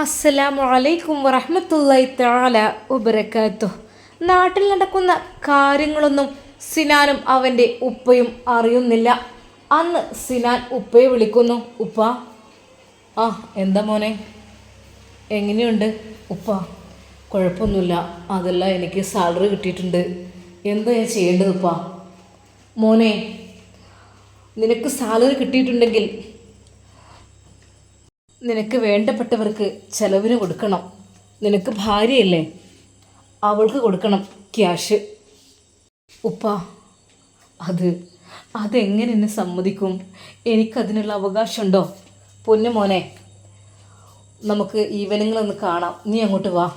അസ്സലാമു അലൈക്കും വറഹ്മത്തുള്ളാഹി തആല വബറകാത്തു നാട്ടിൽ നടക്കുന്ന കാര്യങ്ങളൊന്നും സിനാനും അവന്റെ ഉപ്പയും അറിയുന്നില്ല. അന്ന് സിനാൻ ഉപ്പയെ വിളിക്കുന്നു. ഉപ്പ ആ എന്താ മോനെ? എങ്ങനെയുണ്ട്? ഉപ്പ കുഴപ്പമൊന്നുമില്ല. അതെല്ലാം എനിക്ക് സാലറി കിട്ടിയിട്ടുണ്ട്. എന്താ ഞാൻ ചെയ്യേണ്ടത് ഉപ്പ? മോനെ നിനക്ക് സാലറി കിട്ടിയിട്ടുണ്ടെങ്കിൽ നിനക്ക് വേണ്ടപ്പെട്ടവർക്ക് ചെലവിന് കൊടുക്കണം. നിനക്ക് ഭാര്യയല്ലേ? അവൾക്ക് കൊടുക്കണം ക്യാഷ്. ഉപ്പ അത് അതെങ്ങനെ എന്നെ സമ്മതിക്കും? എനിക്കതിനുള്ള അവകാശമുണ്ടോ? പൊന്നു മോനെ നമുക്ക് ഈവനിങ്ങളൊന്ന് കാണാം. നീ അങ്ങോട്ട് വാ.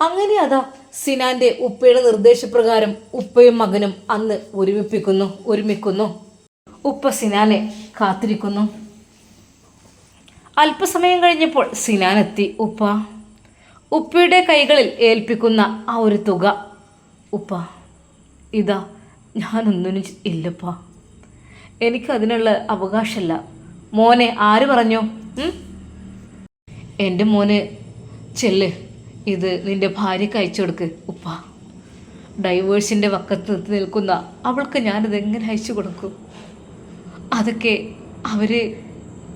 അങ്ങനെ അതാ സിനാന്റെ ഉപ്പയുടെ നിർദ്ദേശപ്രകാരം ഉപ്പയും മകനും അന്ന് ഒരുമിപ്പിക്കുന്നു ഒരുമിക്കുന്നു. ഉപ്പ സിനാനെ കാത്തിരിക്കുന്നു. അല്പസമയം കഴിഞ്ഞപ്പോൾ സിനാനെത്തി. ഉപ്പ ഉപ്പയുടെ കൈകളിൽ ഏൽപ്പിക്കുന്ന ആ ഒരു തുക. ഉപ്പ ഇതാ ഞാനൊന്നിനും ഇല്ലപ്പ. എനിക്കതിനുള്ള അവകാശമല്ല മോനെ ആര് പറഞ്ഞു? എന്റെ മോനെ ചെല്ല്. ഇത് നിന്റെ ഭാര്യയ്ക്ക് അയച്ചു കൊടുക്ക് ഉപ്പ. ഡൈവേഴ്സിന്റെ വക്കത്ത് നിൽക്കുന്ന അവൾക്ക് ഞാനിത് എങ്ങനെ അയച്ചു കൊടുക്കും? അതൊക്കെ അവർ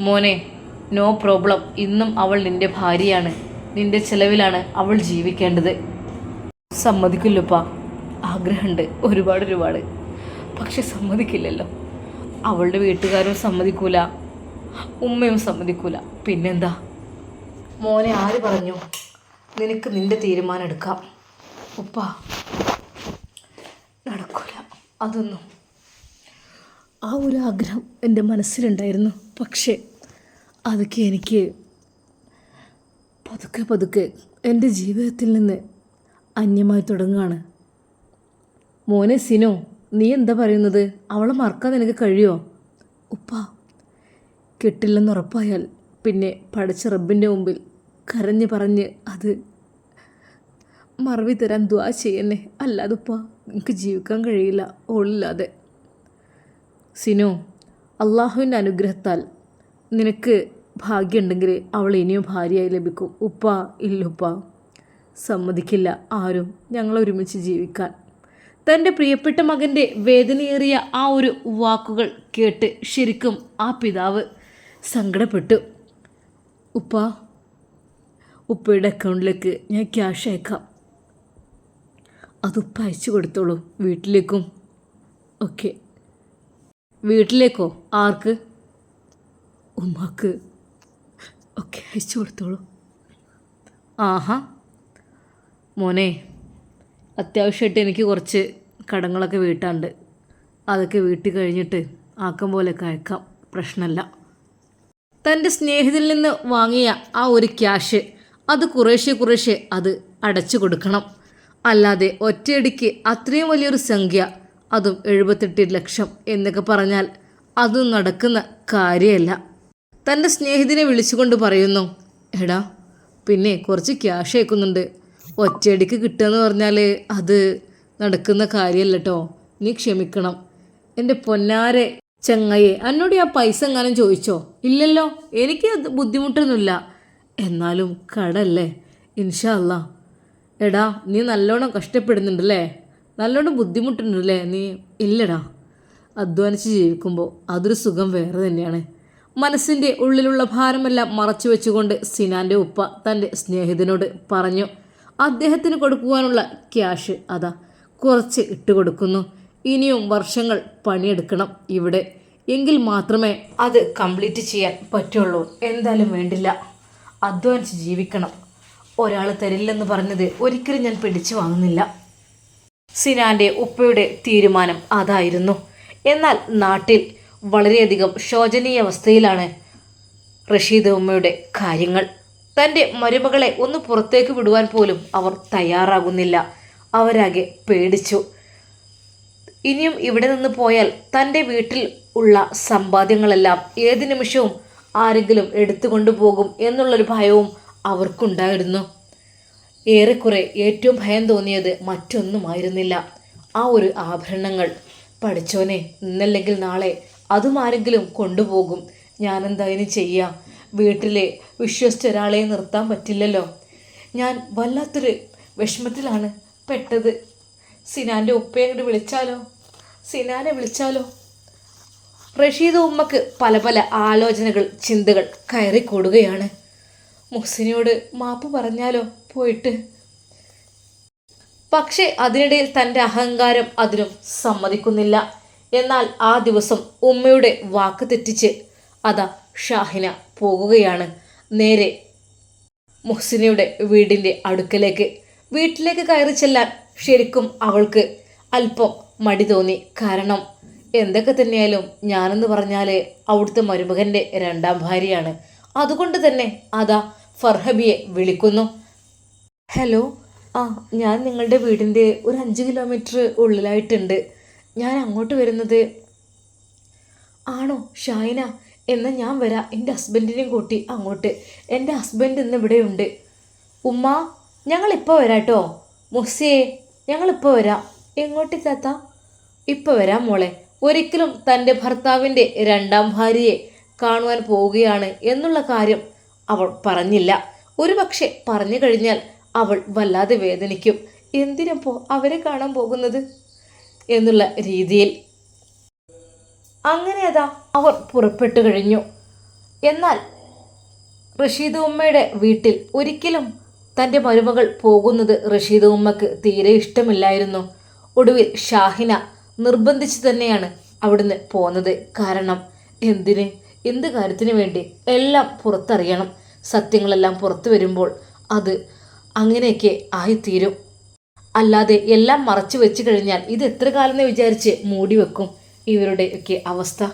മോനെ നോ പ്രോബ്ലം ഇന്നും അവൾ നിന്റെ ഭാര്യയാണ്. നിന്റെ ചിലവിലാണ് അവൾ ജീവിക്കേണ്ടത്. സമ്മതിക്കില്ലപ്പാ. ആഗ്രഹമുണ്ട്. ഒരുപാട് ഒരുപാട്. പക്ഷെ സമ്മതിക്കില്ലല്ലോ. അവളുടെ വീട്ടുകാരും സമ്മതിക്കൂല. ഉമ്മയും സമ്മതിക്കൂല. പിന്നെന്താ? മോനെ ആര് പറഞ്ഞു? നിനക്ക് നിന്റെ തീരുമാനം എടുക്കാം ഉപ്പ നടക്കൂല. അതൊന്നും. ആ ഒരു ആഗ്രഹം എന്റെ മനസ്സിലുണ്ടായിരുന്നു. പക്ഷേ അതൊക്കെ എനിക്ക് പതുക്കെ പതുക്കെ എന്റെ ജീവിതത്തിൽ നിന്ന് അന്യമായി തുടങ്ങുകയാണ്. മോനെ സിനോ നീ എന്താ പറയുന്നത്? അവളെ മറക്കാൻ നിനക്ക് കഴിയുമോ ഉപ്പ കിട്ടില്ലെന്ന് ഉറപ്പായാൽ പിന്നെ പഠിച്ച റബ്ബിന്റെ മുമ്പിൽ കരഞ്ഞ് പറഞ്ഞ് അത് മറവി തരാൻ ദ്വാ ചെയ്യന്നെ. അല്ലാതെ ഉപ്പ എനിക്ക് ജീവിക്കാൻ കഴിയില്ല. ഓളില്ലാതെ. സിനോ അള്ളാഹുവിന്റെ അനുഗ്രഹത്താൽ നിനക്ക് ഭാഗ്യമുണ്ടെങ്കിൽ അവൾ ഇനിയും ഭാര്യയായി ലഭിക്കും. ഉപ്പ ഇല്ലുപ്പ. സമ്മതിക്കില്ല ആരും ഞങ്ങൾ ഒരുമിച്ച് ജീവിക്കാൻ. തന്റെ പ്രിയപ്പെട്ട മകന്റെ വേദനയേറിയ ആ ഒരു വാക്കുകൾ കേട്ട് ശരിക്കും ആ പിതാവ് സങ്കടപ്പെട്ടു. ഉപ്പ ഉപ്പയുടെ അക്കൗണ്ടിലേക്ക് ഞാൻ ക്യാഷ് അയക്കാം. അത് ഉപ്പ അയച്ചു കൊടുത്തോളൂ വീട്ടിലേക്കും. ഓക്കെ. വീട്ടിലേക്കോ? ആർക്ക്? ഉമ്മാക്ക്. ഒക്കെ അയച്ചു കൊടുത്തോളൂ. ആഹാ. മോനെ അത്യാവശ്യമായിട്ട് എനിക്ക് കുറച്ച് കടങ്ങളൊക്കെ വീട്ടാണ്ട് അതൊക്കെ വീട്ടിൽ കഴിഞ്ഞിട്ട് ആക്കം പോലെയൊക്കെ അയക്കാം. പ്രശ്നമല്ല തന്റെ സ്നേഹിതനിൽ നിന്ന് വാങ്ങിയ ആ ഒരു ക്യാഷ് അത് കുറേശ്ശെ കുറേശ്ശെ അത് അടച്ചു കൊടുക്കണം. അല്ലാതെ ഒറ്റയടിക്ക് അത്രയും വലിയൊരു സംഖ്യ അതും എഴുപത്തെട്ട് ലക്ഷം എന്നൊക്കെ പറഞ്ഞാൽ അതും നടക്കുന്ന കാര്യമല്ല. തന്റെ സ്നേഹിതനെ വിളിച്ചുകൊണ്ട് പറയുന്നു എടാ പിന്നെ കുറച്ച് ക്യാഷ് അയക്കുന്നുണ്ട്. ഒറ്റയടിക്ക് കിട്ടുകയെന്ന് പറഞ്ഞാൽ അത് നടക്കുന്ന കാര്യമല്ല കേട്ടോ നീ ക്ഷമിക്കണം. എന്റെ പൊന്നാരെ ചങ്ങയെ എന്നോട് ആ പൈസ എങ്ങാനും ചോദിച്ചോ? ഇല്ലല്ലോ എനിക്ക് ബുദ്ധിമുട്ടൊന്നുമില്ല. എന്നാലും കടല്ലേ ഇൻഷാ അല്ലാ എടാ നീ നല്ലോണം കഷ്ടപ്പെടുന്നുണ്ടല്ലേ? നല്ലോണം ബുദ്ധിമുട്ടുണ്ടല്ലേ? നീ ഇല്ലടാ. അധ്വാനിച്ച് ജീവിക്കുമ്പോൾ അതൊരു സുഖം വേറെ തന്നെയാണ്. മനസ്സിന്റെ ഉള്ളിലുള്ള ഭാരമെല്ലാം മറച്ചു വെച്ചുകൊണ്ട് സിനാന്റെ ഉപ്പ തന്റെ സ്നേഹിതനോട് പറഞ്ഞു അദ്ദേഹത്തിന് കൊടുക്കുവാനുള്ള ക്യാഷ് അതാ കുറച്ച് ഇട്ട് കൊടുക്കുന്നു. ഇനിയും വർഷങ്ങൾ പണിയെടുക്കണം ഇവിടെ. എങ്കിൽ മാത്രമേ അത് കംപ്ലീറ്റ് ചെയ്യാൻ പറ്റുള്ളൂ. എന്തായാലും വേണ്ടില്ല. അധ്വാനിച്ച് ജീവിക്കണം. ഒരാൾ തരില്ലെന്ന് പറഞ്ഞത് ഒരിക്കലും ഞാൻ പിടിച്ചു വാങ്ങുന്നില്ല. സിനാന്റെ ഉപ്പയുടെ തീരുമാനം അതായിരുന്നു. എന്നാൽ നാട്ടിൽ വളരെയധികം ശോചനീയ അവസ്ഥയിലാണ് റഷീദ് ഉമ്മയുടെ കാര്യങ്ങൾ. തന്റെ മരുമകളെ ഒന്ന് പുറത്തേക്ക് വിടുവാൻ പോലും അവർ തയ്യാറാകുന്നില്ല. അവരാകെ പേടിച്ചു. ഇനിയും ഇവിടെ നിന്ന് പോയാൽ തന്റെ വീട്ടിൽ ഉള്ള സമ്പാദ്യങ്ങളെല്ലാം ഏത് നിമിഷവും ആരെങ്കിലും എടുത്തു കൊണ്ടുപോകും എന്നുള്ളൊരു ഭയവും അവർക്കുണ്ടായിരുന്നു. ഏറെക്കുറെ ഏറ്റവും ഭയം തോന്നിയത് മറ്റൊന്നുമായിരുന്നില്ല. ആ ഒരു ആഭരണങ്ങൾ. പഠിച്ചോനെ ഇന്നല്ലെങ്കിൽ നാളെ അതും ആരെങ്കിലും കൊണ്ടുപോകും. ഞാനെന്താ ഇനി ചെയ്യാം? വീട്ടിലെ വിശ്വസിച്ച ഒരാളെ നിർത്താൻ പറ്റില്ലല്ലോ. ഞാൻ വല്ലാത്തൊരു വിഷമത്തിലാണ് പെട്ടത്. സിനാന്റെ ഉപ്പയെ അങ്ങോട്ട് വിളിച്ചാലോ? സിനാനെ വിളിച്ചാലോ? റഷീദ് ഉമ്മക്ക് പല പല ആലോചനകൾ ചിന്തകൾ കയറിക്കൂടുകയാണ്. മുഹ്സിനോട് മാപ്പ് പറഞ്ഞാലോ പോയിട്ട്? പക്ഷേ അതിനിടയിൽ തന്റെ അഹങ്കാരം അതിനും സമ്മതിക്കുന്നില്ല. എന്നാൽ ആ ദിവസം ഉമ്മയുടെ വാക്ക് തെറ്റിച്ച് അതാ ഷാഹിന പോകുകയാണ്. നേരെ മുഹ്സിനയുടെ വീടിന്റെ അടുക്കലേക്ക്. വീട്ടിലേക്ക് കയറി ചെല്ലാൻ ശരിക്കും അവൾക്ക് അല്പം മടി തോന്നി. കാരണം എന്തൊക്കെ തന്നെയായാലും ഞാനെന്ന് പറഞ്ഞാൽ അവിടുത്തെ മരുമകന്റെ രണ്ടാം ഭാര്യയാണ്. അതുകൊണ്ട് തന്നെ അതാ ഫർഹബിയെ വിളിക്കുന്നു. ഹലോ ആ ഞാൻ നിങ്ങളുടെ വീടിന്റെ ഒരു അഞ്ച് കിലോമീറ്റർ ഉള്ളിലായിട്ടുണ്ട്. ഞാൻ അങ്ങോട്ട് വരുന്നത്? ആണോ ഷൈന എന്നാൽ ഞാൻ വരാം. എന്റെ ഹസ്ബൻഡിനെയും കൂട്ടി അങ്ങോട്ട്. എന്റെ ഹസ്ബൻഡ് ഇന്ന് ഇവിടെയുണ്ട്. ഉമ്മ ഞങ്ങളിപ്പോൾ വരാം കേട്ടോ മുസിയെ ഞങ്ങളിപ്പോൾ വരാം. എങ്ങോട്ട് താത്ത? ഇപ്പോൾ വരാം മോളെ. ഒരിക്കലും തന്റെ ഭർത്താവിന്റെ രണ്ടാം ഭാര്യയെ കാണുവാൻ പോവുകയാണ് എന്നുള്ള കാര്യം അവൾ പറഞ്ഞില്ല. ഒരു പക്ഷേ പറഞ്ഞു കഴിഞ്ഞാൽ അവൾ വല്ലാതെ വേദനിക്കും. എന്തിനപ്പോൾ അവരെ കാണാൻ പോകുന്നത്? എന്നുള്ള രീതിയിൽ. അങ്ങനെ അതാ അവർ പുറപ്പെട്ടു കഴിഞ്ഞു. എന്നാൽ റഷീദ് ഉമ്മയുടെ വീട്ടിൽ ഒരിക്കലും തന്റെ മരുമകൾ പോകുന്നത് റഷീദ് ഉമ്മക്ക് തീരെ ഇഷ്ടമില്ലായിരുന്നു. ഒടുവിൽ ഷാഹിന നിർബന്ധിച്ച് തന്നെയാണ് അവിടുന്ന് പോന്നത്. കാരണം എന്തിന്? എന്ത് കാര്യത്തിന് വേണ്ടി? എല്ലാം പുറത്തറിയണം. സത്യങ്ങളെല്ലാം പുറത്തു വരുമ്പോൾ അത് അങ്ങനെയൊക്കെ ആയിത്തീരും. അല്ലാതെ എല്ലാം മറച്ചു വെച്ച് കഴിഞ്ഞാൽ ഇത് എത്ര കാലം എന്ന് വിചാരിച്ച് മൂടി വെക്കും? ഇവരുടെ ഒക്കെ അവസ്ഥ.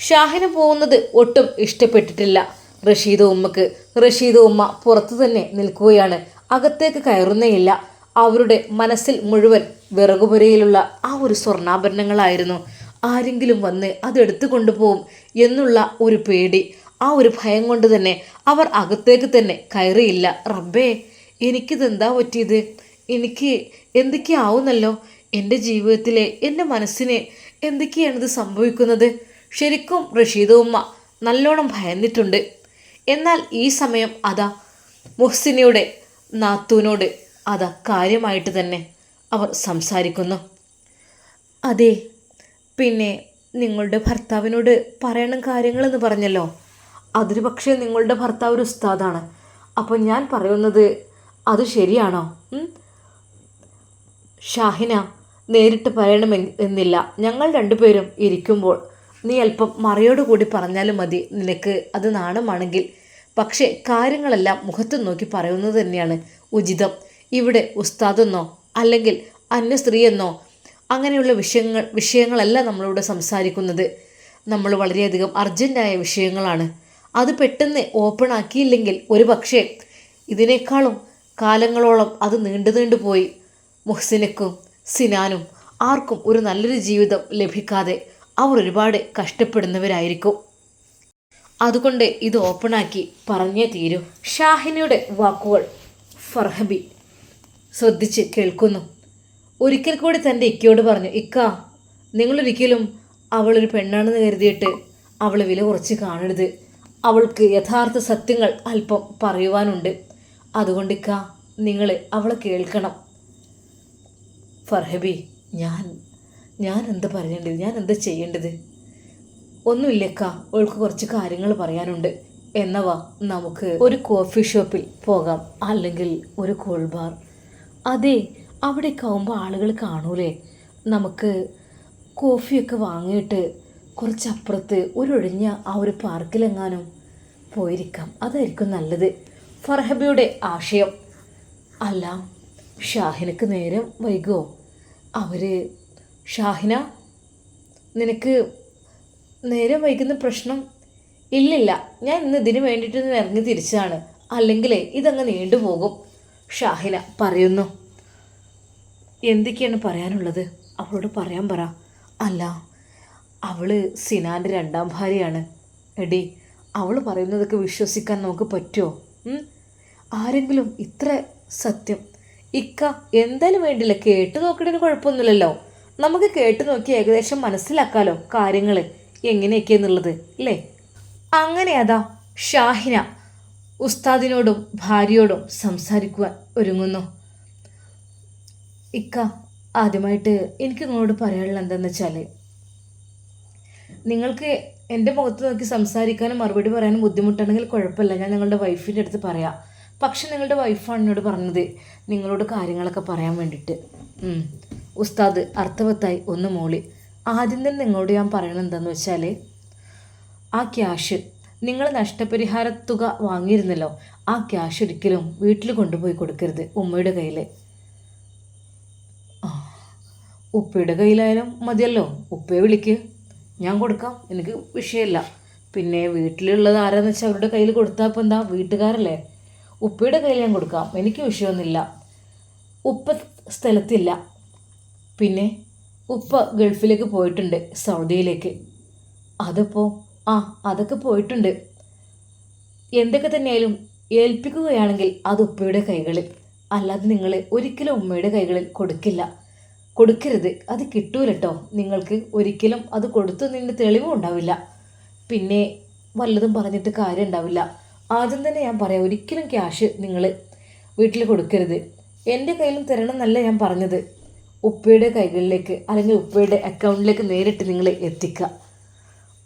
ഷാഹിന് പോകുന്നത് ഒട്ടും ഇഷ്ടപ്പെട്ടിട്ടില്ല. റഷീദ് ഉമ്മക്ക്. റഷീദ് ഉമ്മ പുറത്തു തന്നെ നിൽക്കുകയാണ്. അകത്തേക്ക് കയറുന്നേയില്ല. അവരുടെ മനസ്സിൽ മുഴുവൻ വിറകുപുരയിലുള്ള ആ ഒരു സ്വർണാഭരണങ്ങളായിരുന്നു. ആരെങ്കിലും വന്ന് അതെടുത്തു കൊണ്ടുപോകും എന്നുള്ള ഒരു പേടി. ആ ഒരു ഭയം കൊണ്ട് തന്നെ അവർ അകത്തേക്ക് തന്നെ കയറിയില്ല. റബ്ബേ എനിക്കിതെന്താ പറ്റിയത്? എനിക്ക് എന്തൊക്കെയാവുന്നല്ലോ? എന്റെ ജീവിതത്തിലെ എന്റെ മനസ്സിന് എന്തൊക്കെയാണിത് സംഭവിക്കുന്നത്? ശരിക്കും റഷീദ ഉമ്മ നല്ലോണം ഭയന്നിട്ടുണ്ട്. എന്നാൽ ഈ സമയം അതാ മുഹ്സിനയുടെ നാത്തൂനോട് അതാ കാര്യമായിട്ട് തന്നെ അവർ സംസാരിക്കുന്നു. അതെ പിന്നെ നിങ്ങളുടെ ഭർത്താവിനോട് പറയണം കാര്യങ്ങളെന്ന് പറഞ്ഞല്ലോ? അതിന് പക്ഷേ നിങ്ങളുടെ ഭർത്താവ് ഒരു ഉസ്താദാണ്. അപ്പോൾ ഞാൻ പറയുന്നത് അത് ശരിയാണോ? ഷാഹിന നേരിട്ട് പറയണമെന്നില്ല ഞങ്ങൾ രണ്ടുപേരും ഇരിക്കുമ്പോൾ നീ അല്പം മറയോടുകൂടി പറഞ്ഞാലും മതി. നിനക്ക് അത് നാണമാണെങ്കിൽ. പക്ഷേ കാര്യങ്ങളെല്ലാം മുഖത്ത് നോക്കി പറയുന്നത് തന്നെയാണ് ഉചിതം. ഇവിടെ ഉസ്താദെന്നോ അല്ലെങ്കിൽ അന്യ സ്ത്രീയെന്നോ അങ്ങനെയുള്ള വിഷയങ്ങൾ വിഷയങ്ങളല്ല നമ്മളിവിടെ സംസാരിക്കുന്നത്. നമ്മൾ വളരെയധികം അർജന്റായ വിഷയങ്ങളാണ്. അത് പെട്ടെന്ന് ഓപ്പൺ ആക്കിയില്ലെങ്കിൽ ഒരു പക്ഷേ ഇതിനേക്കാളും കാലങ്ങളോളം അത് നീണ്ടു നീണ്ടു പോയി മുഹ്സിനക്കും സിനാനും ആർക്കും ഒരു നല്ലൊരു ജീവിതം ലഭിക്കാതെ അവർ ഒരുപാട് കഷ്ടപ്പെടുന്നവരായിരിക്കും. അതുകൊണ്ട് ഇത് ഓപ്പണാക്കി പറഞ്ഞേ തീരൂ. ഷാഹിനയുടെ വാക്കുകൾ ഫർഹബി ശ്രദ്ധിച്ച് കേൾക്കുന്നു. ഒരിക്കൽ കൂടി തന്റെ ഇക്കയോട് പറഞ്ഞു ഇക്ക നിങ്ങളൊരിക്കലും അവളൊരു പെണ്ണാണെന്ന് കരുതിയിട്ട് അവളെ വില കുറച്ച് കാണരുത്. അവൾക്ക് യഥാർത്ഥ സത്യങ്ങൾ അല്പം പറയുവാനുണ്ട്. അതുകൊണ്ടിക്ക നിങ്ങൾ അവളെ കേൾക്കണം. ഫർഹബി ഞാൻ ഞാൻ എന്താ പറയേണ്ടത്? ഞാൻ എന്താ ചെയ്യേണ്ടത്? ഒന്നുമില്ലക്ക അവൾക്ക് കുറച്ച് കാര്യങ്ങൾ പറയാനുണ്ട്. എന്നവ നമുക്ക് ഒരു കോഫി ഷോപ്പിൽ പോകാം. അല്ലെങ്കിൽ ഒരു കൂൾ ബാർ. അതെ അവിടേക്ക് ആവുമ്പോൾ ആളുകൾ കാണൂലേ? നമുക്ക് കോഫിയൊക്കെ വാങ്ങിയിട്ട് കുറച്ചപ്പുറത്ത് ഒരൊഴിഞ്ഞ ആ ഒരു പാർക്കിലെങ്ങാനും പോയിരിക്കാം. അതായിരിക്കും നല്ലത്. ഫർഹബിയുടെ ആശയം. അല്ല ഷാഹിനക്ക് നേരം വൈകുമോ അവർ ഷാഹിന നിനക്ക് നേരം വൈകുന്ന പ്രശ്നം ഇല്ലില്ല. ഞാൻ ഇന്ന് ഇതിന് വേണ്ടിയിട്ട് ഒന്ന് ഇറങ്ങി തിരിച്ചതാണ്. അല്ലെങ്കിലേ ഇതങ്ങ് നീണ്ടുപോകും ഷാഹിന പറയുന്നു. എന്തൊക്കെയാണ് പറയാനുള്ളത്? അവളോട് പറയാൻ പറ. അല്ല അവൾ സിനാന്റെ രണ്ടാം ഭാര്യയാണ്. എടി അവൾ പറയുന്നതൊക്കെ വിശ്വസിക്കാൻ നമുക്ക് പറ്റുമോ ആരെങ്കിലും ഇത്ര സത്യം ഇക്ക എന്തായാലും വേണ്ടില്ല കേട്ട് നോക്കണതിന് കുഴപ്പമൊന്നുമില്ലല്ലോ. നമുക്ക് കേട്ട് നോക്കി ഏകദേശം മനസ്സിലാക്കാലോ കാര്യങ്ങൾ എങ്ങനെയൊക്കെയെന്നുള്ളത് അല്ലേ? അങ്ങനെ അതാ ഷാഹിന ഉസ്താദിനോടും ഭാര്യയോടും സംസാരിക്കുവാൻ ഒരുങ്ങുന്നു. ഇക്ക ആദ്യമായിട്ട് എനിക്ക് നിങ്ങളോട് പറയാനുള്ള എന്താണെന്ന് വെച്ചാൽ നിങ്ങൾക്ക് എന്റെ മുഖത്ത് നോക്കി സംസാരിക്കാനും മറുപടി പറയാനും ബുദ്ധിമുട്ടുണ്ടെങ്കിൽ കുഴപ്പമില്ല. ഞാൻ നിങ്ങളുടെ വൈഫിന്റെ അടുത്ത് പറയാം. പക്ഷെ നിങ്ങളുടെ വൈഫാണ് എന്നോട് പറഞ്ഞത്. നിങ്ങളോട് കാര്യങ്ങളൊക്കെ പറയാൻ വേണ്ടിയിട്ട്. ഉസ്താദ് അർത്ഥവത്തായി ഒന്ന് മോളി. ആദ്യം തന്നെ നിങ്ങളോട് ഞാൻ പറയണത് എന്താണെന്ന് വെച്ചാൽ ആ ക്യാഷ് നിങ്ങൾ നഷ്ടപരിഹാര തുക വാങ്ങിയിരുന്നല്ലോ ആ ക്യാഷ് ഒരിക്കലും വീട്ടിൽ കൊണ്ടുപോയി കൊടുക്കരുത് ഉമ്മയുടെ കയ്യിൽ ഉപ്പയുടെ കയ്യിലായാലും മതിയല്ലോ. ഉപ്പയെ വിളിക്ക്. ഞാൻ കൊടുക്കാം. എനിക്ക് വിഷയമില്ല. പിന്നെ വീട്ടിലുള്ളത് ആരാന്ന് വെച്ചാൽ അവരുടെ കയ്യിൽ കൊടുത്താൽ ഇപ്പം എന്താ? വീട്ടുകാരല്ലേ. ഉപ്പയുടെ കയ്യിൽ ഞാൻ കൊടുക്കാം. എനിക്ക് വിഷയമൊന്നുമില്ല. ഉപ്പ സ്ഥലത്തില്ല. പിന്നെ ഉപ്പ ഗൾഫിലേക്ക് പോയിട്ടുണ്ട് സൗദിയിലേക്ക്. അതിപ്പോൾ ആ അതൊക്കെ പോയിട്ടുണ്ട്. എന്തൊക്കെ തന്നെയായാലും ഏൽപ്പിക്കുകയാണെങ്കിൽ അത് ഉപ്പയുടെ കൈകളിൽ. അല്ലാതെ നിങ്ങൾ ഒരിക്കലും ഉമ്മയുടെ കൈകളിൽ കൊടുക്കില്ല. കൊടുക്കരുത്. അത് കിട്ടൂല കേട്ടോ നിങ്ങൾക്ക് ഒരിക്കലും അത് കൊടുത്തു നിന്ന് തെളിവും ഉണ്ടാവില്ല. പിന്നെ വല്ലതും പറഞ്ഞിട്ട് കാര്യം ഉണ്ടാവില്ല ആദ്യം തന്നെ ഞാൻ പറയാം ഒരിക്കലും ക്യാഷ് നിങ്ങൾ വീട്ടിൽ കൊടുക്കരുത്. എന്റെ കയ്യിലും തരണം എന്നല്ല ഞാൻ പറഞ്ഞത്. ഉപ്പയുടെ കൈകളിലേക്ക് അല്ലെങ്കിൽ ഉപ്പയുടെ അക്കൗണ്ടിലേക്ക് നേരിട്ട് നിങ്ങൾ എത്തിക്കുക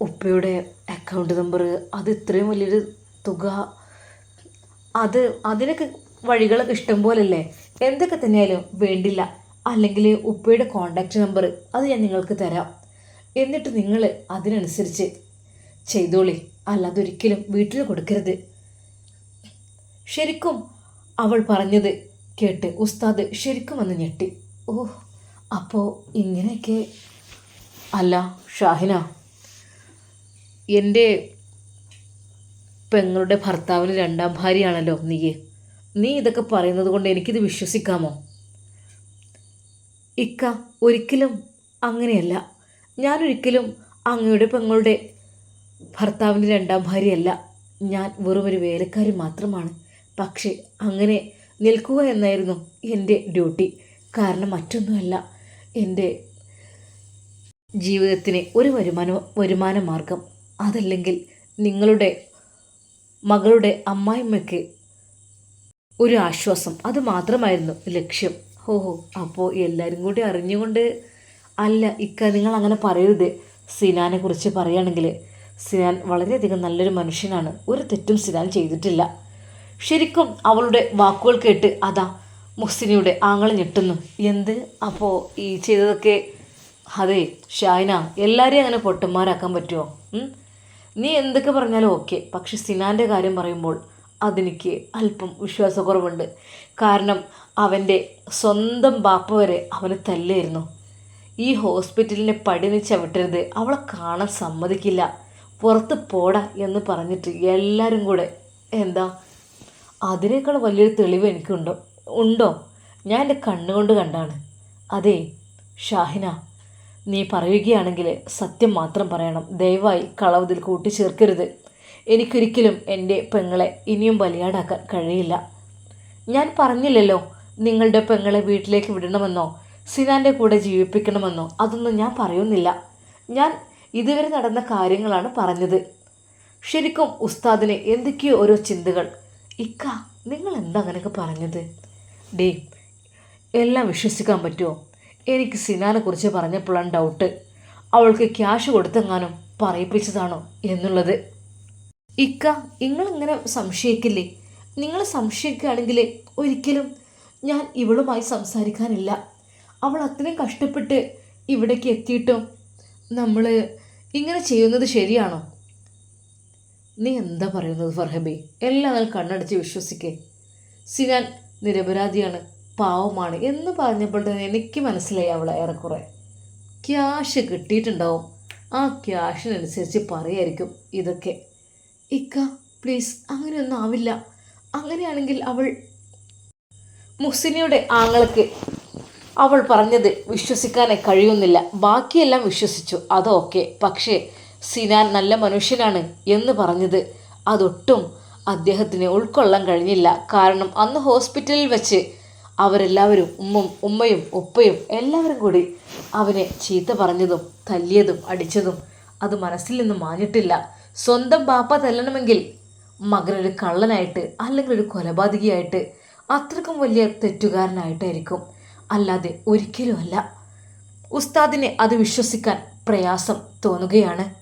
ഉപ്പയുടെ അക്കൗണ്ട് നമ്പർ അത് ഇത്രയും വലിയൊരു തുക. അത് അതിനൊക്കെ വഴികളൊക്കെ ഇഷ്ടം പോലല്ലേ എന്തൊക്കെ തന്നെയായാലും വേണ്ടില്ല. അല്ലെങ്കിൽ ഉപ്പയുടെ കോണ്ടാക്റ്റ് നമ്പർ അത് ഞാൻ നിങ്ങൾക്ക് തരാം. എന്നിട്ട് നിങ്ങൾ അതിനനുസരിച്ച് ചെയ്തോളി. അല്ലാതെ ഒരിക്കലും വീട്ടിൽ കൊടുക്കരുത്. ശരിക്കും അവൾ പറഞ്ഞത് കേട്ട് ഉസ്താദ് ശരിക്കും വന്ന് ഞെട്ടി. ഓ അപ്പോൾ ഇങ്ങനെയൊക്കെ അല്ല ഷാഹിന? എന്റെ പെങ്ങളുടെ ഭർത്താവിന് രണ്ടാം ഭാര്യയാണല്ലോ നീ നീ ഇതൊക്കെ പറയുന്നത് കൊണ്ട് എനിക്കിത് വിശ്വസിക്കാമോ? ഇക്ക ഒരിക്കലും അങ്ങനെയല്ല. ഞാനൊരിക്കലും അങ്ങയുടെ പെങ്ങളുടെ ഭർത്താവിന്റെ രണ്ടാം ഭാര്യയല്ല. ഞാൻ വെറുമൊരു വേലക്കാരി മാത്രമാണ്. പക്ഷേ അങ്ങനെ നിൽക്കുക എന്നായിരുന്നു എന്റെ ഡ്യൂട്ടി. കാരണം മറ്റൊന്നുമല്ല എന്റെ ജീവിതത്തിന് ഒരു വരുമാന വരുമാന മാർഗം. അതല്ലെങ്കിൽ നിങ്ങളുടെ മകളുടെ അമ്മായിമ്മയ്ക്ക് ഒരു ആശ്വാസം. അത് മാത്രമായിരുന്നു ലക്ഷ്യം. ഹോ ഹോ അപ്പോൾ എല്ലാവരും കൂടി അറിഞ്ഞുകൊണ്ട് അല്ല ഇക്ക നിങ്ങൾ അങ്ങനെ പറയരുത്. സിനാനെ കുറിച്ച് പറയുകയാണെങ്കിൽ സിനാൻ വളരെയധികം നല്ലൊരു മനുഷ്യനാണ്. ഒരു തെറ്റും സിനാൻ ചെയ്തിട്ടില്ല. ശരിക്കും അവളുടെ വാക്കുകൾ കേട്ട് അതാ മുഹ്സിനിയുടെ ആങ്ങളെ ഞെട്ടുന്നു. എന്ത്? അപ്പോൾ ഈ ചെയ്തതൊക്കെ അതെ ഷായന എല്ലാവരെയും അങ്ങനെ പൊട്ടന്മാരാക്കാൻ പറ്റുമോ നീ എന്തൊക്കെ പറഞ്ഞാലും ഓക്കെ. പക്ഷെ സിനാന്റെ കാര്യം പറയുമ്പോൾ അതെനിക്ക് അല്പം വിശ്വാസക്കുറവുണ്ട്. കാരണം അവന്റെ സ്വന്തം ബാപ്പ വരെ അവനെ തല്ലായിരുന്നു. ഈ ഹോസ്പിറ്റലിനെ പടിനി ചവിട്ടരുത്. അവളെ കാണാൻ സമ്മതിക്കില്ല. പുറത്ത് പോടാ എന്ന് പറഞ്ഞിട്ട് എല്ലാവരും കൂടെ എന്താ അതിനേക്കാൾ വലിയൊരു തെളിവ് എനിക്കുണ്ടോ? ഉണ്ടോ? ഞാൻ എന്റെ കണ്ണുകൊണ്ട് കണ്ടാണ്. അതെ ഷാഹിന നീ പറയുകയാണെങ്കിൽ സത്യം മാത്രം പറയണം. ദയവായി കളവതിൽ കൂട്ടിച്ചേർക്കരുത്. എനിക്കൊരിക്കലും എന്റെ പെങ്ങളെ ഇനിയും ബലിയാടാക്കാൻ കഴിയില്ല. ഞാൻ പറഞ്ഞില്ലല്ലോ നിങ്ങളുടെ പെങ്ങളെ വീട്ടിലേക്ക് വിടണമെന്നോ സിനാന്റെ കൂടെ ജീവിപ്പിക്കണമെന്നോ അതൊന്നും ഞാൻ പറയുന്നില്ല. ഞാൻ ഇതുവരെ നടന്ന കാര്യങ്ങളാണ് പറഞ്ഞത്. ശരിക്കും ഉസ്താദിന് എന്തൊക്കെയോ ഓരോ ചിന്തകൾ. ഇക്ക നിങ്ങൾ എന്താ അങ്ങനെയൊക്കെ പറഞ്ഞത്? ഡേ എല്ലാം വിശ്വസിക്കാൻ പറ്റുമോ എനിക്ക് സിനാനെ കുറിച്ച് പറഞ്ഞപ്പോഴാണ് ഡൗട്ട് അവൾക്ക് ക്യാഷ് കൊടുത്തെങ്ങാനും പറയിപ്പിച്ചതാണോ എന്നുള്ളത്. ഇക്ക നിങ്ങളിങ്ങനെ സംശയിക്കില്ലേ? നിങ്ങൾ സംശയിക്കുകയാണെങ്കിൽ ഒരിക്കലും ഞാൻ ഇവളുമായി സംസാരിക്കാനില്ല. അവൾ അത്രയും കഷ്ടപ്പെട്ട് ഇവിടേക്ക് എത്തിയിട്ടും നമ്മൾ ഇങ്ങനെ ചെയ്യുന്നത് ശരിയാണോ? നീ എന്താ പറയുന്നത് ഫർഹബി? എല്ലാം നിങ്ങൾ കണ്ണടച്ച് വിശ്വസിക്കേ. സിനാൻ നിരപരാധിയാണ് പാവമാണ് എന്ന് പറഞ്ഞപ്പോൾ തന്നെ എനിക്ക് മനസ്സിലായി അവളെ ഏറെക്കുറെ. ക്യാഷ് കിട്ടിയിട്ടുണ്ടാവും. ആ ക്യാഷിനനുസരിച്ച് പറയായിരിക്കും ഇതൊക്കെ. ഇക്ക പ്ലീസ് അങ്ങനെയൊന്നും ആവില്ല. അങ്ങനെയാണെങ്കിൽ അവൾ മുഹ്സിനിയുടെ ആങ്ങൾക്ക് അവൾ പറഞ്ഞത് വിശ്വസിക്കാനേ കഴിയുന്നില്ല. ബാക്കിയെല്ലാം വിശ്വസിച്ചു. അതൊക്കെ പക്ഷേ സിനാൻ നല്ല മനുഷ്യനാണ് എന്ന് പറഞ്ഞത്. അതൊട്ടും അദ്ദേഹത്തിന് ഉൾക്കൊള്ളാൻ കഴിഞ്ഞില്ല. കാരണം അന്ന് ഹോസ്പിറ്റലിൽ വെച്ച് അവരെല്ലാവരും ഉമ്മും ഉമ്മയും ഉപ്പയും എല്ലാവരും കൂടി അവനെ ചീത്ത പറഞ്ഞതും തല്ലിയതും അടിച്ചതും അത് മനസ്സിൽ നിന്ന് മാഞ്ഞിട്ടില്ല. സ്വന്തം ബാപ്പ തല്ലണമെങ്കിൽ മകനൊരു കള്ളനായിട്ട് അല്ലെങ്കിൽ ഒരു കൊലപാതകിയായിട്ട് അത്രക്കും വലിയ തെറ്റുകാരനായിട്ടായിരിക്കും. അല്ലാതെ ഒരിക്കലുമല്ല. ഉസ്താദിനെ അത് വിശ്വസിക്കാൻ പ്രയാസം തോന്നുകയാണ്.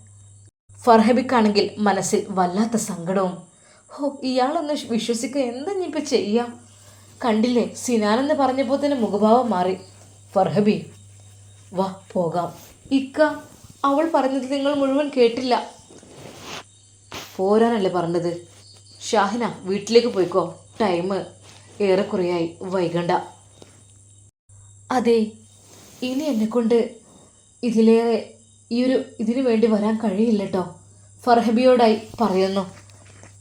ഫർഹബിക്കാണെങ്കിൽ മനസ്സിൽ വല്ലാത്ത സങ്കടവും. ഹോ ഇയാളൊന്ന് വിശ്വസിക്കുക എന്താ ഇനിയിപ്പോൾ ചെയ്യാം? കണ്ടില്ലേ സിനാനെന്ന് പറഞ്ഞപ്പോൾ തന്നെ മുഖഭാവം മാറി. ഫർഹബി വാ പോകാം. ഇക്ക അവൾ പറഞ്ഞത് നിങ്ങൾ മുഴുവൻ കേട്ടില്ല. പോരാനല്ലേ പറഞ്ഞത്? ഷാഹിന വീട്ടിലേക്ക് പോയിക്കോ. ടൈം ഏറെക്കുറെയായി. വൈകണ്ട. അതെ ഇനി എന്നെക്കൊണ്ട് ഇതിലേറെ ഈ ഒരു ഇതിനു വേണ്ടി വരാൻ കഴിയില്ല കേട്ടോ ഫർഹബിയോടായി പറയുന്നു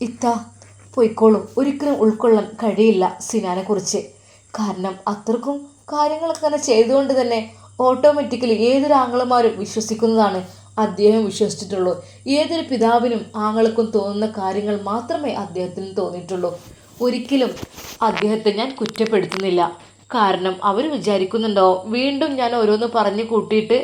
ഇത്ത പൊയ്ക്കോളൂ. ഒരിക്കലും ഉൾക്കൊള്ളാൻ കഴിയില്ല സിനാനെക്കുറിച്ച്. കാരണം അത്രക്കും കാര്യങ്ങളൊക്കെ തന്നെ ചെയ്തുകൊണ്ട് തന്നെ ഓട്ടോമാറ്റിക്കലി ഏതൊരു ആങ്ങളമാരും വിശ്വസിക്കുന്നതാണ് അദ്ദേഹം വിശ്വസിച്ചിട്ടുള്ളൂ. ഏതൊരു പിതാവിനും ആങ്ങൾക്കും തോന്നുന്ന കാര്യങ്ങൾ മാത്രമേ അദ്ദേഹത്തിന് തോന്നിയിട്ടുള്ളൂ. ഒരിക്കലും അദ്ദേഹത്തെ ഞാൻ കുറ്റപ്പെടുത്തുന്നില്ല. കാരണം അവർ വിചാരിക്കുന്നുണ്ടോ വീണ്ടും ഞാൻ ഓരോന്ന് പറഞ്ഞു കൂട്ടിയിട്ട്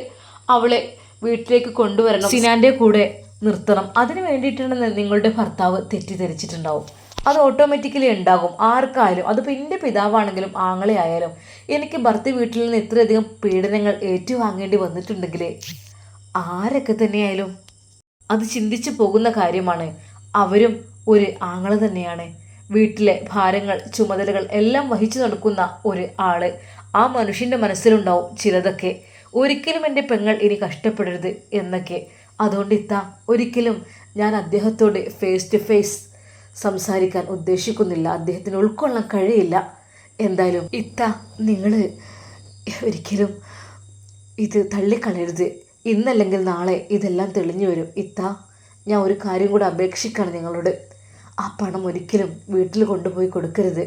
അവളെ വീട്ടിലേക്ക് കൊണ്ടുവരണം. സിനാന്റെ കൂടെ നിർത്തണം. അതിന് വേണ്ടിയിട്ടാണ് നിങ്ങളുടെ ഭർത്താവ് തെറ്റിദ്ധരിച്ചിട്ടുണ്ടാവും. അത് ഓട്ടോമാറ്റിക്കലി ഉണ്ടാകും. ആർക്കായാലും അതിപ്പോൾ എന്റെ പിതാവാണെങ്കിലും ആങ്ങളെ ആയാലും എനിക്ക് ഭർത്ത വീട്ടിൽ നിന്ന് ഇത്രയധികം പീഡനങ്ങൾ ഏറ്റുവാങ്ങേണ്ടി വന്നിട്ടുണ്ടെങ്കിൽ ആരൊക്കെ തന്നെയായാലും അത് ചിന്തിച്ചു പോകുന്ന കാര്യമാണ്. അവരും ഒരു ആങ്ങൾ തന്നെയാണ്. വീട്ടിലെ ഭാരങ്ങൾ ചുമതലകൾ എല്ലാം വഹിച്ചു നടക്കുന്ന ഒരു ആൾ ആ മനുഷ്യന്റെ മനസ്സിലുണ്ടാവും ചിലതൊക്കെ. ഒരിക്കലും എന്റെ പെങ്ങൾ ഇനി കഷ്ടപ്പെടരുത് എന്നൊക്കെ. അതുകൊണ്ട് ഇത്ത ഒരിക്കലും ഞാൻ അദ്ദേഹത്തോട് ഫേസ് ടു ഫേസ് സംസാരിക്കാൻ ഉദ്ദേശിക്കുന്നില്ല. അദ്ദേഹത്തിന് ഉൾക്കൊള്ളാൻ കഴിയില്ല. എന്തായാലും ഇത്ത നിങ്ങൾ ഒരിക്കലും ഇത് തള്ളിക്കളയരുത്. ഇന്നല്ലെങ്കിൽ നാളെ ഇതെല്ലാം തെളിഞ്ഞു വരും. ഇത്ത ഞാൻ ഒരു കാര്യം കൂടെ അപേക്ഷിക്കാണ് നിങ്ങളോട്. ആ പണം ഒരിക്കലും വീട്ടിൽ കൊണ്ടുപോയി കൊടുക്കരുത്.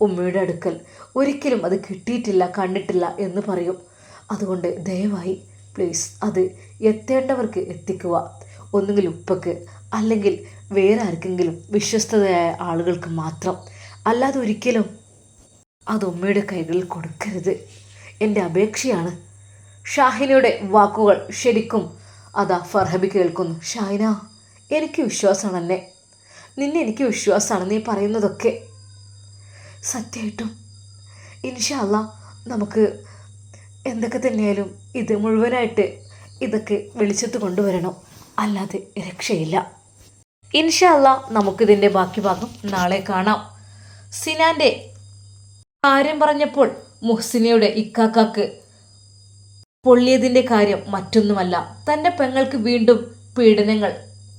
ഉമ്മയുടെ അടുക്കൽ ഒരിക്കലും അത് കിട്ടിയിട്ടില്ല കണ്ടിട്ടില്ല എന്ന് പറയും. അതുകൊണ്ട് ദയവായി പ്ലീസ് അത് എത്തേണ്ടവർക്ക് എത്തിക്കുക. ഒന്നുകിൽ ഉപ്പക്ക് അല്ലെങ്കിൽ വേറെ ആർക്കെങ്കിലും വിശ്വസ്തതയായ ആളുകൾക്ക് മാത്രം. അല്ലാതെ ഒരിക്കലും അത് ഉമ്മയുടെ കൈകളിൽ കൊടുക്കരുത്. എന്റെ അപേക്ഷയാണ്. ഷാഹിനയുടെ വാക്കുകൾ ശരിക്കും അതാ ഫർഹബി കേൾക്കുന്നു. ഷാഹിന എനിക്ക് വിശ്വാസമാണ് എന്നെ നിന്നെ എനിക്ക് വിശ്വാസമാണ് നീ പറയുന്നതൊക്കെ സത്യമായിട്ടും ഇൻഷല്ല നമുക്ക് എന്തൊക്കെ തന്നെയാലും ഇത് മുഴുവനായിട്ട് ഇതൊക്കെ വെളിച്ചത്ത് കൊണ്ടുവരണം. അല്ലാതെ രക്ഷയില്ല. ഇൻഷല്ല നമുക്കിതിന്റെ ബാക്കി ഭാഗം നാളെ കാണാം. സിനാന്റെ കാര്യം പറഞ്ഞപ്പോൾ മുഹ്സിനയുടെ ഇക്കാക്കാക്ക് പൊള്ളിയതിന്റെ കാര്യം മറ്റൊന്നുമല്ല തന്റെ പെങ്ങൾക്ക് വീണ്ടും പീഡനങ്ങൾ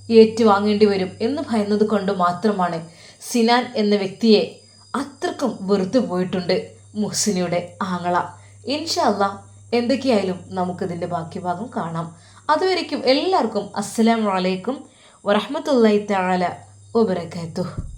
ഏറ്റുവാങ്ങേണ്ടി വരും എന്ന് ഭയന്നത് കൊണ്ട് മാത്രമാണ് സിനാൻ എന്ന വ്യക്തിയെ അത്രക്കും വെറുത്തു പോയിട്ടുണ്ട് മുഹ്സിനയുടെ ആങ്ങള. ഇൻഷല്ല എന്തൊക്കെയായാലും നമുക്കിതിന്റെ ബാക്കി ഭാഗം കാണാം. അതുവരയ്ക്കും എല്ലാവർക്കും അസ്സലാമലൈക്കും വറഹമത്തല്ലായി താല വബറകാതുഹു.